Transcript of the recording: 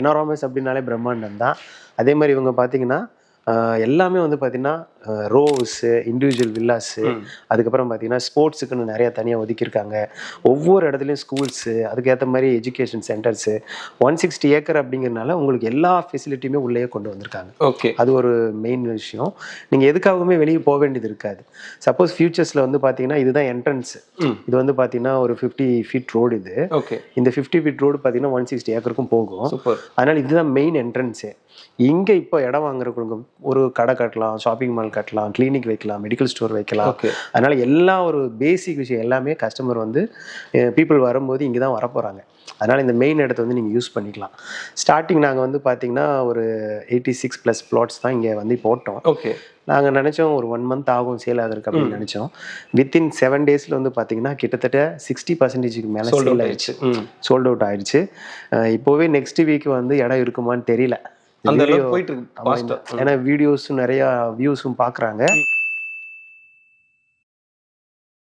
எனாராமஸ் அப்படின்னாலே பிரம்மாண்டம் தான். அதே மாதிரி இவங்க பார்த்தீங்கன்னா எல்லாமே வந்து பார்த்தீங்கன்னா ரோஸு இண்டிவிஜுவல் வில்லாஸு அதுக்கப்புறம் பார்த்தீங்கன்னா ஸ்போர்ட்ஸுக்குன்னு நிறைய தனியாக ஒதுக்கியிருக்காங்க. ஒவ்வொரு இடத்துலையும் ஸ்கூல்ஸு அதுக்கேற்ற மாதிரி education centres one sixty acre அப்படிங்கிறனால உங்களுக்கு எல்லா ஃபெசிலிட்டியுமே உள்ளேயே கொண்டு வந்திருக்காங்க. ஓகே. அது ஒரு மெயின் விஷயம். நீங்கள் எதுக்காகவுமே வெளியே போக வேண்டியது இருக்காது. சப்போஸ் ஃபியூச்சர்ஸில் வந்து பார்த்தீங்கன்னா இதுதான் என்ட்ரன்ஸ். இது வந்து பார்த்தீங்கன்னா ஒரு ஃபிஃப்டி ஃபீட் ரோடு இது. ஓகே. இந்த ஃபிஃப்டி ஃபீட் ரோடு பார்த்தீங்கன்னா ஒன் சிக்ஸ்டி ஏக்கருக்கும் போகும். அதனால் இதுதான் மெயின் என்ட்ரன்ஸே. இங்கே இப்போ இடம் வாங்குறவங்களுக்கு ஒரு கடை கட்டலாம் ஷாப்பிங் மால் கட்டலாம் கிளினிக் வைக்கலாம் மெடிக்கல் ஸ்டோர் வைக்கலாம். அதனால் எல்லா ஒரு பேசிக் விஷயம் எல்லாமே கஸ்டமர் வந்து பீப்புள் வரும்போது இங்கே தான் வரப்போகிறாங்க அதனால் இந்த மெயின் இடத்த வந்து நீங்கள் யூஸ் பண்ணிக்கலாம். ஸ்டார்டிங் நாங்கள் வந்து பார்த்தீங்கன்னா ஒரு எயிட்டி சிக்ஸ் ப்ளஸ் ப்ளாட்ஸ் தான் இங்கே வந்து போட்டோம். ஓகே நாங்கள் நினச்சோம் ஒரு ஒன் மந்த் ஆகும் சேல் ஆகிறதுக்கு அப்படின்னு நினச்சோம். வித்தின் செவன் டேஸில் வந்து பார்த்தீங்கன்னா கிட்டத்தட்ட சிக்ஸ்டி பர்சன்டேஜுக்கு மேலே சோல்ட் அவுட் ஆயிடுச்சு. சோல்ட் அவுட் ஆயிடுச்சு. இப்போவே நெக்ஸ்ட் வீக் வந்து இடம் இருக்குமான்னு தெரியல. அந்த அளவுக்கு போயிட்டு இருக்கு ஏன்னா வீடியோஸும் நிறைய வியூஸும் பார்க்குறாங்க